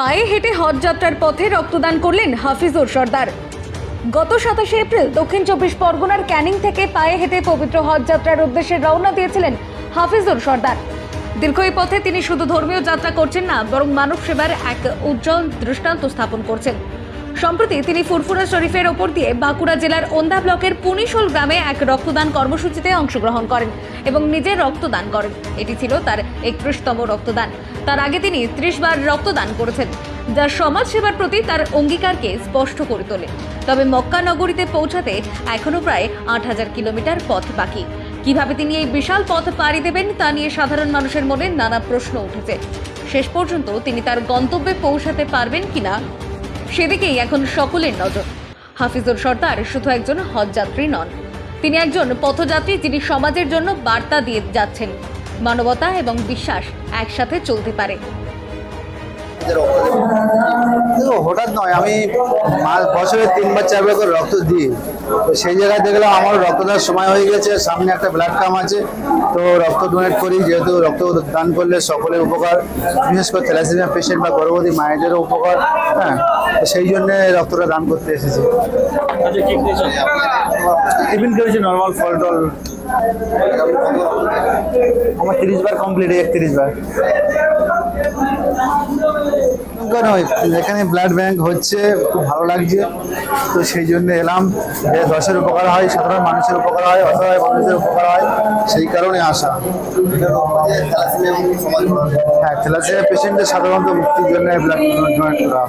পায়ে হেঁটে হজ যাত্রার পথে রক্তদান করলেন হাফিজুর সর্দার। গত সাতাশে এপ্রিল দক্ষিণ চব্বিশ পরগনার ক্যানিং থেকে পায়ে হেঁটে পবিত্র হজ যাত্রার উদ্দেশ্যে রওনা দিয়েছিলেন হাফিজুর সর্দার। দীর্ঘ এই পথে তিনি শুধু ধর্মীয় যাত্রা করছেন না, বরং মানব সেবার এক উজ্জ্বল দৃষ্টান্ত স্থাপন করছেন। সম্প্রতি তিনি ফুরফুরা শরীফের ওপর দিয়ে বাঁকুড়া জেলার ওন্দা ব্লকের পুনিশোল গ্রামে এক রক্তদান কর্মসূচিতে অংশগ্রহণ করেন এবং নিজে রক্তদান করেন। এটি ছিল তার একত্রিশতম রক্তদান। তার আগে তিনি ত্রিশ বার রক্তদান করেছেন, যা সমাজ সেবার প্রতি তার অঙ্গীকারকে স্পষ্ট করে তোলে। তবে মক্কা নগরীতে পৌঁছাতে এখনও প্রায় আট হাজার কিলোমিটার পথ বাকি। কীভাবে তিনি এই বিশাল পথ পাড়ি দেবেন তা নিয়ে সাধারণ মানুষের মনে নানা প্রশ্ন উঠেছে। শেষ পর্যন্ত তিনি তার গন্তব্যে পৌঁছাতে পারবেন কিনা সেদিকেই এখন সকলের নজর। হাফিজুর সর্দার শুধু একজন হজযাত্রী নন, তিনি একজন পথযাত্রী যিনি সমাজের জন্য বার্তা দিয়ে যাচ্ছেন। মানবতা এবং বিশ্বাস একসাথে চলতে পারে। দেখো হঠাৎ নয় আমি মাস বছরে তিনবার চারবার করে রক্ত দিই। তো সেই জায়গায় দেখলাম আমার রক্ত দেওয়ার সময় হয়ে গেছে সামনে একটা ব্লাড কাম আছে। তো রক্ত ডোনেট করি যেহেতু রক্ত দান করলে সকলের উপকার বিশেষ করে থ্যালাসেমিয়া পেশেন্ট বা গর্ভবতী মায়েদেরও উপকার হ্যাঁ? তো সেই জন্য রক্তটা দান করতে এসেছি। আচ্ছা কি টিফিন করেছি নর্মাল ফল টল। আমার তিরিশ বার কমপ্লিট একত্রিশ বার। এখানে ব্লাড ব্যাঙ্ক হচ্ছে, খুব ভালো লাগছে। তো সেই জন্য এলাম। যে দশের উপকার হয়, সাধারণ মানুষের উপকার হয়, অসহায় মানুষের উপকার হয়, সেই কারণে আসা। হ্যাঁ থ্যালাসেমিয়া পেশেন্টের সাধারণত মুক্তির জন্য ব্লাড ডোনেট করা।